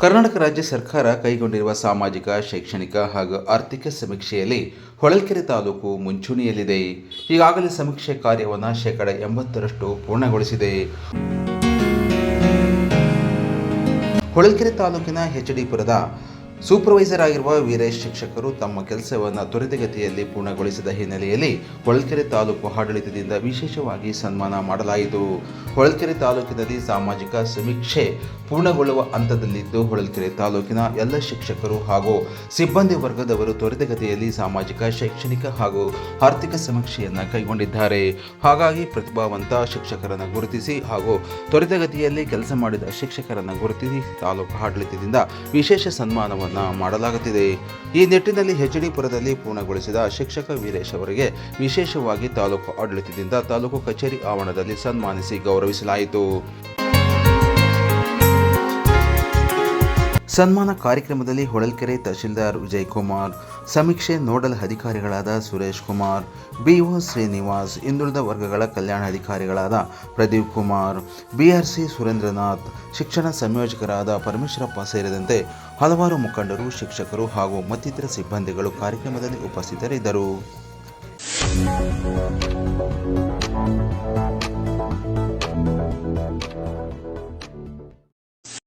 ಕರ್ನಾಟಕ ರಾಜ್ಯ ಸರ್ಕಾರ ಕೈಗೊಂಡಿರುವ ಸಾಮಾಜಿಕ, ಶೈಕ್ಷಣಿಕ ಹಾಗೂ ಆರ್ಥಿಕ ಸಮೀಕ್ಷೆಯಲ್ಲಿ ಹೊಳಲ್ಕೆರೆ ತಾಲೂಕು ಮುಂಚೂಣಿಯಲ್ಲಿದೆ. ಈಗಾಗಲೇ ಸಮೀಕ್ಷೆ ಕಾರ್ಯವನ್ನು ಶೇಕಡ ಎಂಬತ್ತರಷ್ಟು ಪೂರ್ಣಗೊಳಿಸಿದೆ. ಹೊಳಲ್ಕೆರೆ ತಾಲೂಕಿನ ಎಚ್ ಡಿ ಪುರದ ಸೂಪರ್ವೈಸರ್ ಆಗಿರುವ ವೀರೇಶ್ ಶಿಕ್ಷಕರು ತಮ್ಮ ಕೆಲಸವನ್ನು ತ್ವರಿತಗತಿಯಲ್ಲಿ ಪೂರ್ಣಗೊಳಿಸಿದ ಹಿನ್ನೆಲೆಯಲ್ಲಿ ಹೊಳಲ್ಕೆರೆ ತಾಲೂಕು ಆಡಳಿತದಿಂದ ವಿಶೇಷವಾಗಿ ಸನ್ಮಾನ ಮಾಡಲಾಯಿತು. ಹೊಳಲ್ಕೆರೆ ತಾಲೂಕಿನಲ್ಲಿ ಸಾಮಾಜಿಕ ಸಮೀಕ್ಷೆ ಪೂರ್ಣಗೊಳ್ಳುವ ಹಂತದಲ್ಲಿದ್ದು, ಹೊಳಲ್ಕೆರೆ ತಾಲೂಕಿನ ಎಲ್ಲ ಶಿಕ್ಷಕರು ಹಾಗೂ ಸಿಬ್ಬಂದಿ ವರ್ಗದವರು ತ್ವರಿತಗತಿಯಲ್ಲಿ ಸಾಮಾಜಿಕ, ಶೈಕ್ಷಣಿಕ ಹಾಗೂ ಆರ್ಥಿಕ ಸಮೀಕ್ಷೆಯನ್ನು ಕೈಗೊಂಡಿದ್ದಾರೆ. ಹಾಗಾಗಿ ಪ್ರತಿಭಾವಂತ ಶಿಕ್ಷಕರನ್ನು ಗುರುತಿಸಿ ಹಾಗೂ ತ್ವರಿತಗತಿಯಲ್ಲಿ ಕೆಲಸ ಮಾಡಿದ ಶಿಕ್ಷಕರನ್ನು ಗುರುತಿಸಿ ತಾಲೂಕು ಆಡಳಿತದಿಂದ ವಿಶೇಷ ಸನ್ಮಾನವನ್ನು ಮಾಡಲಾಗುತ್ತಿದೆ. ಈ ನಿಟ್ಟಿನಲ್ಲಿ ಹೆಚ್ಡಿಪುರದಲ್ಲಿ ಪೂರ್ಣಗೊಳಿಸಿದ ಶಿಕ್ಷಕ ವೀರೇಶ್ ಅವರಿಗೆ ವಿಶೇಷವಾಗಿ ತಾಲೂಕು ಆಡಳಿತದಿಂದ ತಾಲೂಕು ಕಚೇರಿ ಆವರಣದಲ್ಲಿ ಸನ್ಮಾನಿಸಿ ಗೌರವಿಸಲಾಯಿತು. ಸನ್ಮಾನ ಕಾರ್ಯಕ್ರಮದಲ್ಲಿ ಹೊಳಲ್ಕೆರೆ ತಹಶೀಲ್ದಾರ್ ವಿಜಯ್ ಕುಮಾರ್ ಸಮೀಕ್ಷೆ ನೋಡಲ್ ಅಧಿಕಾರಿಗಳಾದ ಸುರೇಶ್ ಕುಮಾರ್, ಬಿಒ ಶ್ರೀನಿವಾಸ್, ಹಿಂದುಳಿದ ವರ್ಗಗಳ ಕಲ್ಯಾಣ ಅಧಿಕಾರಿಗಳಾದ ಪ್ರದೀಪ್ ಕುಮಾರ್, ಬಿಆರ್ಸಿ ಸುರೇಂದ್ರನಾಥ್, ಶಿಕ್ಷಣ ಸಂಯೋಜಕರಾದ ಪರಮೇಶ್ವರಪ್ಪ ಸೇರಿದಂತೆ ಹಲವಾರು ಮುಖಂಡರು, ಶಿಕ್ಷಕರು ಹಾಗೂ ಮತ್ತಿತರ ಸಿಬ್ಬಂದಿಗಳು ಕಾರ್ಯಕ್ರಮದಲ್ಲಿ ಉಪಸ್ಥಿತರಿದ್ದರು.